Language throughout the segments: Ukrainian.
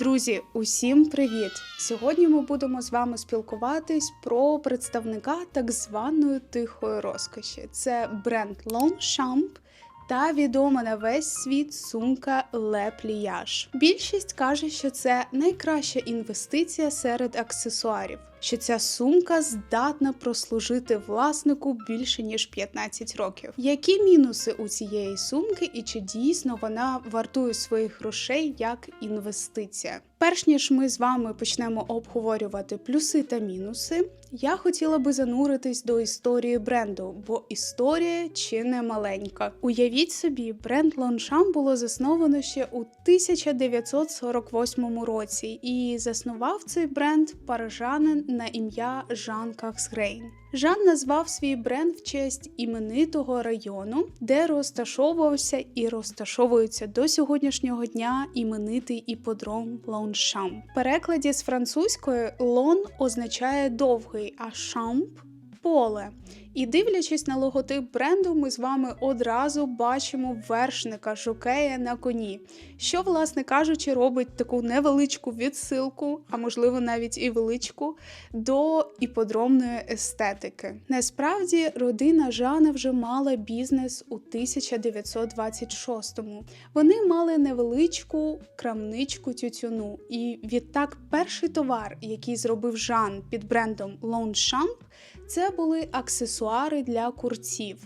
Друзі, усім привіт! Сьогодні ми будемо з вами спілкуватись про представника так званої тихої розкоші. Це бренд Longchamp та відома на весь світ сумка Pliage. Більшість каже, що це найкраща інвестиція серед аксесуарів. Що ця сумка здатна прослужити власнику більше ніж 15 років. Які мінуси у цієї сумки, і чи дійсно вона вартує своїх грошей як інвестиція? Перш ніж ми з вами почнемо обговорювати плюси та мінуси, я хотіла би зануритись до історії бренду, бо історія чи не маленька. Уявіть собі, бренд Longchamp було засновано ще у 1948 році, і заснував цей бренд парижанин на ім'я Жан Кахсгрейн. Жан назвав свій бренд в честь іменитого району, де розташовувався і розташовується до сьогоднішнього дня іменитий іподром Лоншам. В перекладі з французької лон означає довгий, а шамп поле. І дивлячись на логотип бренду, ми з вами одразу бачимо вершника жокея на коні, що, власне кажучи, робить таку невеличку відсилку, а можливо навіть і величку, до іподромної естетики. Насправді, родина Жана вже мала бізнес у 1926-му. Вони мали невеличку крамничку тютюну. І відтак перший товар, який зробив Жан під брендом Longchamp, це були аксесуари для курців.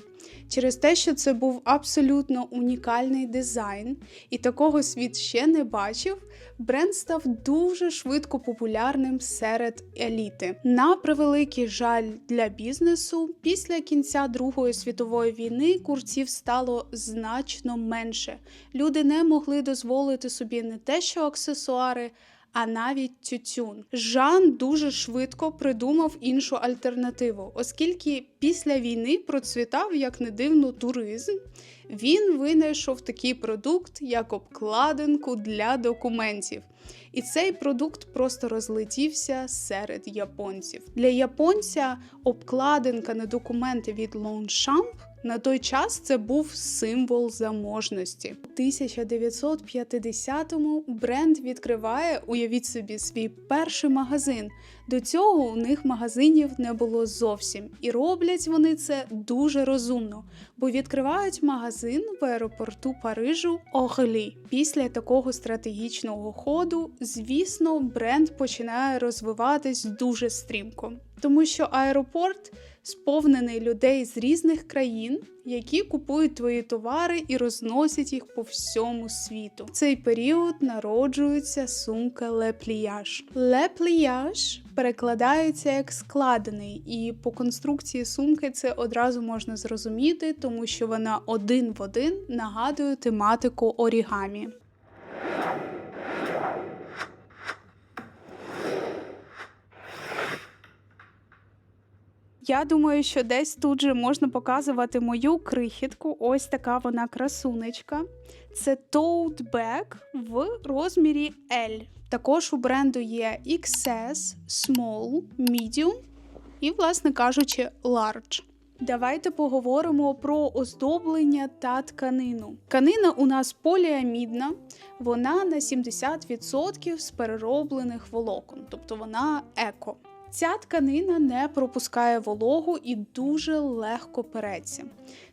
Через те, що це був абсолютно унікальний дизайн, і такого світ ще не бачив, бренд став дуже швидко популярним серед еліти. На превеликий жаль для бізнесу, після кінця Другої світової війни курців стало значно менше. Люди не могли дозволити собі не те, що аксесуари а навіть тютюн. Жан дуже швидко придумав іншу альтернативу, оскільки після війни процвітав як не дивно туризм. Він винайшов такий продукт, як обкладинку для документів. І цей продукт просто розлетівся серед японців. Для японця обкладинка на документи від Longchamp на той час це був символ заможності. У 1950-му бренд відкриває, уявіть собі, свій перший магазин. До цього у них магазинів не було зовсім, і роблять вони це дуже розумно, бо відкривають магазин в аеропорту Парижу Оглі. Після такого стратегічного ходу, звісно, бренд починає розвиватись дуже стрімко, тому що аеропорт сповнений людей з різних країн, які купують твої товари і розносять їх по всьому світу. В цей період народжується сумка. Le Pliage перекладається як складений, і по конструкції сумки це одразу можна зрозуміти, тому що вона один в один нагадує тематику орігамі. Я думаю, що десь тут же можна показувати мою крихітку. Ось така вона красунечка. Це bag в розмірі L. Також у бренду є XS, Small, Medium і, власне кажучи, Large. Давайте поговоримо про оздоблення та тканину. Тканина у нас поліамідна, вона на 70% з перероблених волокон, тобто вона еко. Ця тканина не пропускає вологу і дуже легко переться.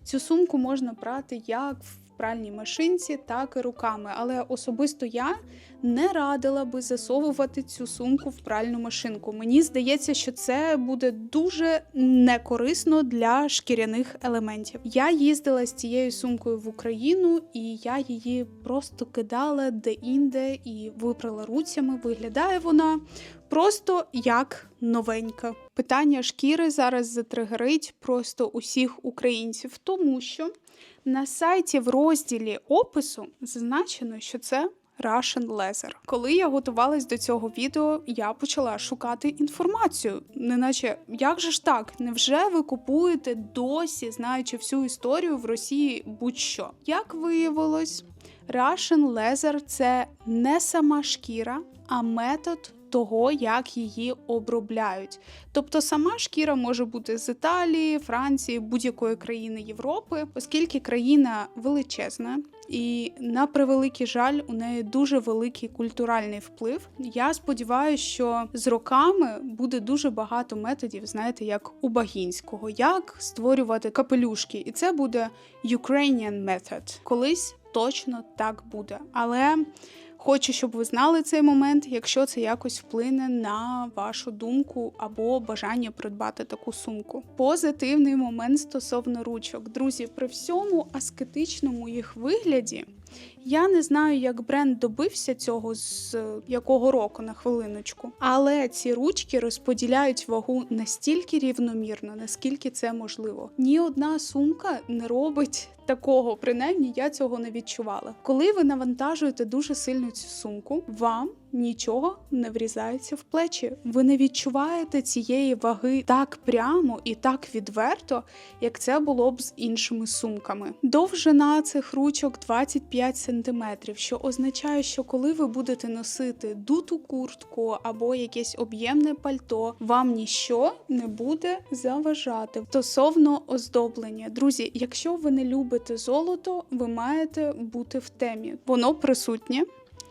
Цю сумку можна брати як в пральній машинці, так і руками. Але особисто я не радила би засовувати цю сумку в пральну машинку. Мені здається, що це буде дуже некорисно для шкіряних елементів. Я їздила з цією сумкою в Україну, і я її просто кидала де-інде і випрала руцями. Виглядає вона. Просто як новенька. Питання шкіри зараз затригерить просто усіх українців, тому що на сайті в розділі опису зазначено, що це Russian Leather. Коли я готувалась до цього відео, я почала шукати інформацію. Неначе як же ж так? Невже ви купуєте досі, знаючи всю історію в Росії будь-що? Як виявилось, Russian Leather – це не сама шкіра, а метод того, як її обробляють. Тобто сама шкіра може бути з Італії, Франції, будь-якої країни Європи, оскільки країна величезна. І на превеликий жаль, у неї дуже великий культуральний вплив. Я сподіваюся, що з роками буде дуже багато методів, знаєте, як у Багінського, як створювати капелюшки, і це буде Ukrainian method. Колись точно так буде. Але хочу, щоб ви знали цей момент, якщо це якось вплине на вашу думку або бажання придбати таку сумку. Позитивний момент стосовно ручок. Друзі, при всьому аскетичному їх вигляді. Я не знаю, як бренд добився цього з якого року на хвилиночку, але ці ручки розподіляють вагу настільки рівномірно, наскільки це можливо. Ні одна сумка не робить такого, принаймні я цього не відчувала. Коли ви навантажуєте дуже сильно цю сумку, вам нічого не врізається в плечі. Ви не відчуваєте цієї ваги так прямо і так відверто, як це було б з іншими сумками. Довжина цих ручок 25 см, що означає, що коли ви будете носити дуту куртку або якесь об'ємне пальто, вам ніщо не буде заважати. Стосовно оздоблення, друзі, якщо ви не любите золото, ви маєте бути в темі. Воно присутнє.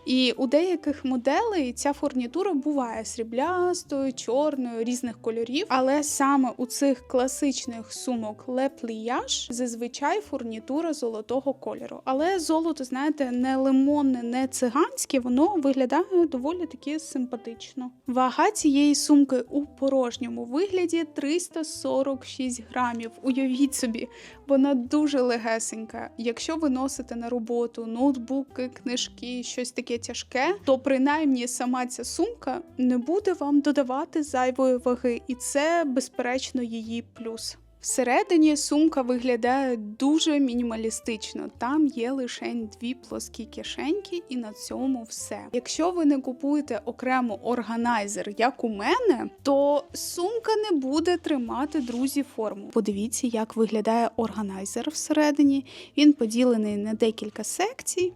І у деяких моделей ця фурнітура буває сріблястою, чорною, різних кольорів. Але саме у цих класичних сумок лепліяж зазвичай фурнітура золотого кольору. Але золото, знаєте, не лимонне, не циганське, воно виглядає доволі таки симпатично. Вага цієї сумки у порожньому вигляді 346 грамів. Уявіть собі, вона дуже легесенька. Якщо ви носите на роботу ноутбуки, книжки, щось таке тяжке, то принаймні сама ця сумка не буде вам додавати зайвої ваги, і це безперечно її плюс. Всередині сумка виглядає дуже мінімалістично. Там є лише дві плоскі кишеньки, і на цьому все. Якщо ви не купуєте окремо органайзер, як у мене, то сумка не буде тримати друзі форму. Подивіться, як виглядає органайзер всередині. Він поділений на декілька секцій.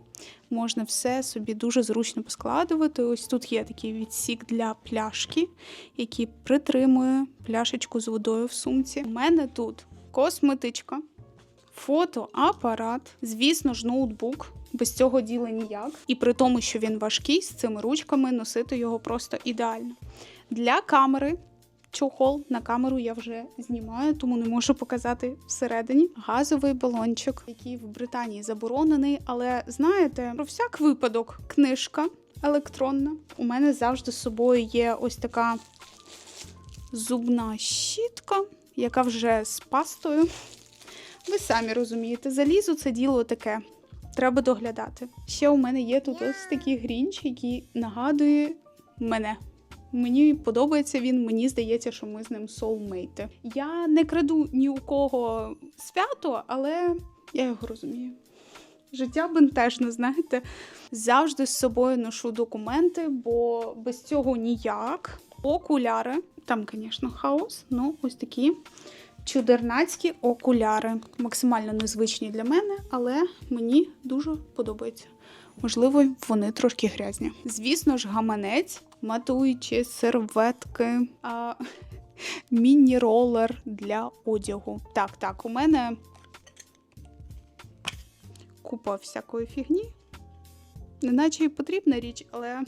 Можна все собі дуже зручно поскладувати. Ось тут є такий відсік для пляшки, який притримує пляшечку з водою в сумці. У мене тут косметичка, фотоапарат, звісно ж, ноутбук. Без цього діла ніяк. І при тому, що він важкий, з цими ручками носити його просто ідеально. Для камери чохол на камеру я вже знімаю, тому не можу показати всередині. Газовий балончик, який в Британії заборонений, але знаєте, про всяк випадок книжка електронна. У мене завжди з собою є ось така зубна щітка, яка вже з пастою. Ви самі розумієте, залізо це діло таке. Треба доглядати. Ще у мене є тут ось такий грінч, який нагадує мене. Мені подобається він, мені здається, що ми з ним соулмейти. Я не краду ні у кого свято, але я його розумію. Життя бентежне, знаєте. Завжди з собою ношу документи, бо без цього ніяк. Окуляри. Там, звісно, хаос, ну ось такі чудернацькі окуляри. Максимально незвичні для мене, але мені дуже подобається. Можливо, вони трошки грязні. Звісно ж, гаманець, матуючі серветки, а, міні-ролер для одягу. Так, так, у мене купа всякої фігні. Неначе і потрібна річ, але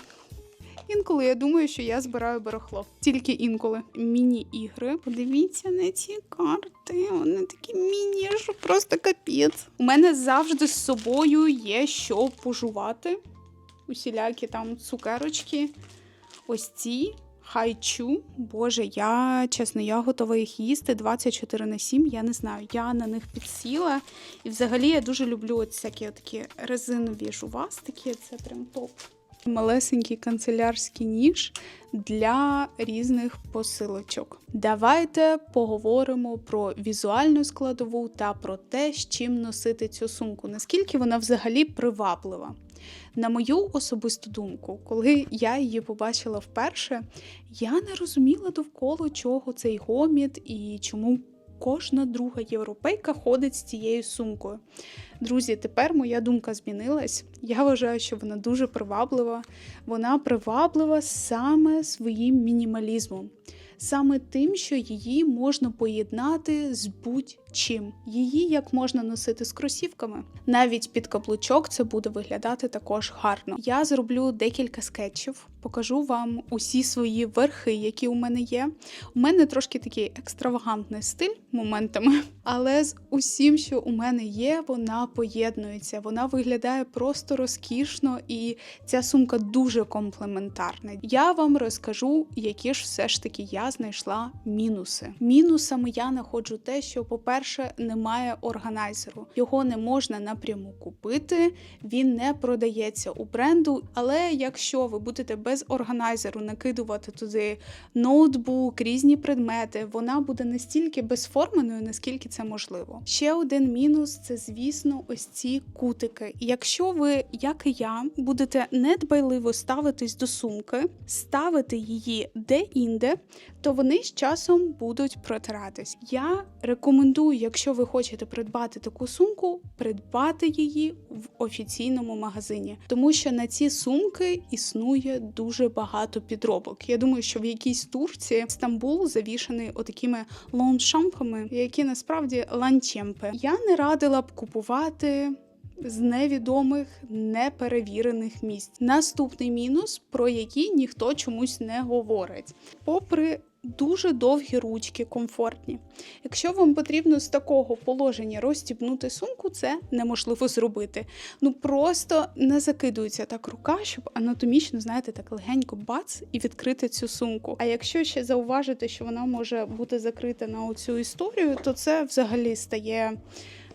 інколи я думаю, що я збираю барахло. Тільки інколи. Міні-ігри. Подивіться на ці карти. Вони такі міні, що просто капець. У мене завжди з собою є що пожувати. Усілякі там цукерочки. Ось ці. Хайчу, боже, я чесно, я готова їх їсти 24 на 7, я не знаю, я на них підсіла. І взагалі я дуже люблю от всякі такі резинові жувастики, це прям топ. Малесенький канцелярський ніж для різних посилочок. Давайте поговоримо про візуальну складову та про те, з чим носити цю сумку, наскільки вона взагалі приваблива. На мою особисту думку, коли я її побачила вперше, я не розуміла довкола чого цей гоміт і чому кожна друга європейка ходить з цією сумкою. Друзі, тепер моя думка змінилась. Я вважаю, що вона дуже приваблива. Вона приваблива саме своїм мінімалізмом, саме тим, що її можна поєднати з будь-чим. Її як можна носити з кросівками. Навіть під каблучок це буде виглядати також гарно. Я зроблю декілька скетчів, покажу вам усі свої верхи, які у мене є. У мене трошки такий екстравагантний стиль моментами, але з усім, що у мене є, вона поєднується. Вона виглядає просто розкішно, і ця сумка дуже комплементарна. Я вам розкажу, які ж все ж таки я знайшла мінуси. Мінусами я знаходжу те, що, по-перше, немає органайзеру. Його не можна напряму купити, він не продається у бренду. Але якщо ви будете без органайзеру накидувати туди ноутбук, різні предмети, вона буде настільки безформеною, наскільки це можливо. Ще один мінус це, звісно, ось ці кутики. Якщо ви, як і я, будете недбайливо ставитись до сумки, ставити її де-інде, то вони з часом будуть протиратись. Я рекомендую, якщо ви хочете придбати таку сумку, придбати її в офіційному магазині, тому що на ці сумки існує дуже багато підробок. Я думаю, що в якійсь турці Стамбул завішаний отакими лоншампами, які насправді ланчемпи. Я не радила б купувати. З невідомих неперевірених місць. Наступний мінус, про який ніхто чомусь не говорить. Попри дуже довгі ручки, комфортні. Якщо вам потрібно з такого положення розстібнути сумку, це неможливо зробити. Ну просто не закидується так рука, щоб анатомічно, знаєте, так легенько бац і відкрити цю сумку. А якщо ще зауважити, що вона може бути закрита на оцю історію, то це взагалі стає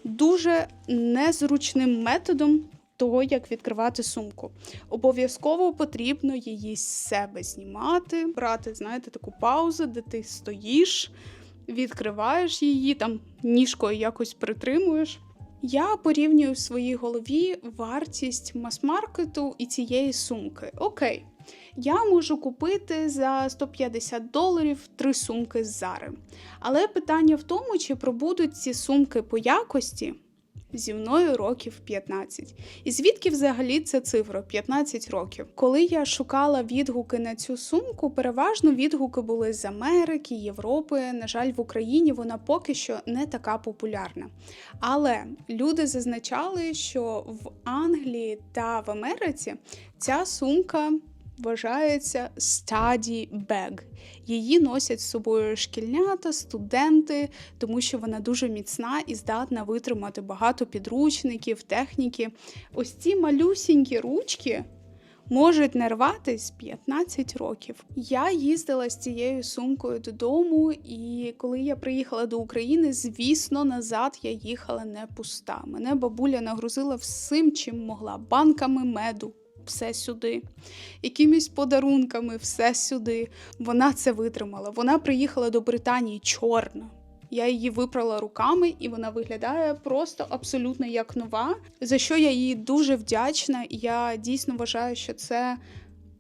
дуже незручним методом того, як відкривати сумку. Обов'язково потрібно її з себе знімати, брати, знаєте, таку паузу, де ти стоїш, відкриваєш її, там ніжкою якось притримуєш. Я порівнюю в своїй голові вартість мас-маркету і цієї сумки. Окей, я можу купити за 150 доларів три сумки з Зари. Але питання в тому, чи пробудуть ці сумки по якості зі мною років 15. І звідки взагалі ця цифра 15 років? Коли я шукала відгуки на цю сумку, переважно відгуки були з Америки, Європи. На жаль, в Україні вона поки що не така популярна. Але люди зазначали, що в Англії та в Америці ця сумка вважається study bag. Її носять з собою шкільнята, студенти, тому що вона дуже міцна і здатна витримати багато підручників, техніки. Ось ці малюсінькі ручки. Можуть не рватись 15 років. Я їздила з цією сумкою додому, і коли я приїхала до України, звісно, назад я їхала не пуста. Мене бабуля нагрузила всім, чим могла банками меду, все сюди, якимись подарунками, все сюди. Вона це витримала. Вона приїхала до Британії чорна. Я її випрала руками, і вона виглядає просто абсолютно як нова. За що я їй дуже вдячна. Я дійсно вважаю, що це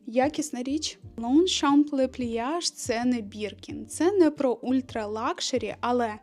якісна річ. Longchamp Le Pliage – це не Біркін, це не про ультралакшері, але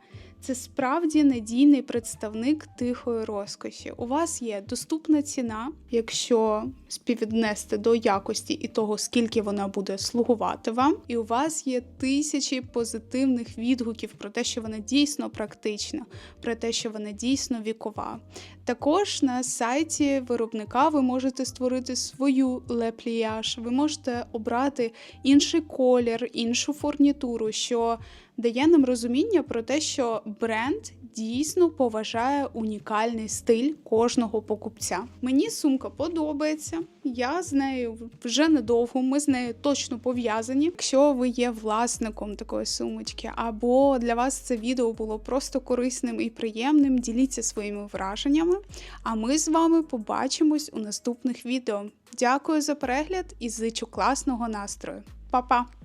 це справді надійний представник тихої розкоші. У вас є доступна ціна, якщо співвіднести до якості і того, скільки вона буде слугувати вам. І у вас є тисячі позитивних відгуків про те, що вона дійсно практична, про те, що вона дійсно вікова. Також на сайті виробника ви можете створити свою лепліяж, ви можете обрати інший колір, іншу фурнітуру, що дає нам розуміння про те, що бренд дійсно поважає унікальний стиль кожного покупця. Мені сумка подобається, я з нею вже недовго, ми з нею точно пов'язані. Якщо ви є власником такої сумочки, або для вас це відео було просто корисним і приємним, діліться своїми враженнями. А ми з вами побачимось у наступних відео. Дякую за перегляд і зичу класного настрою. Па-па!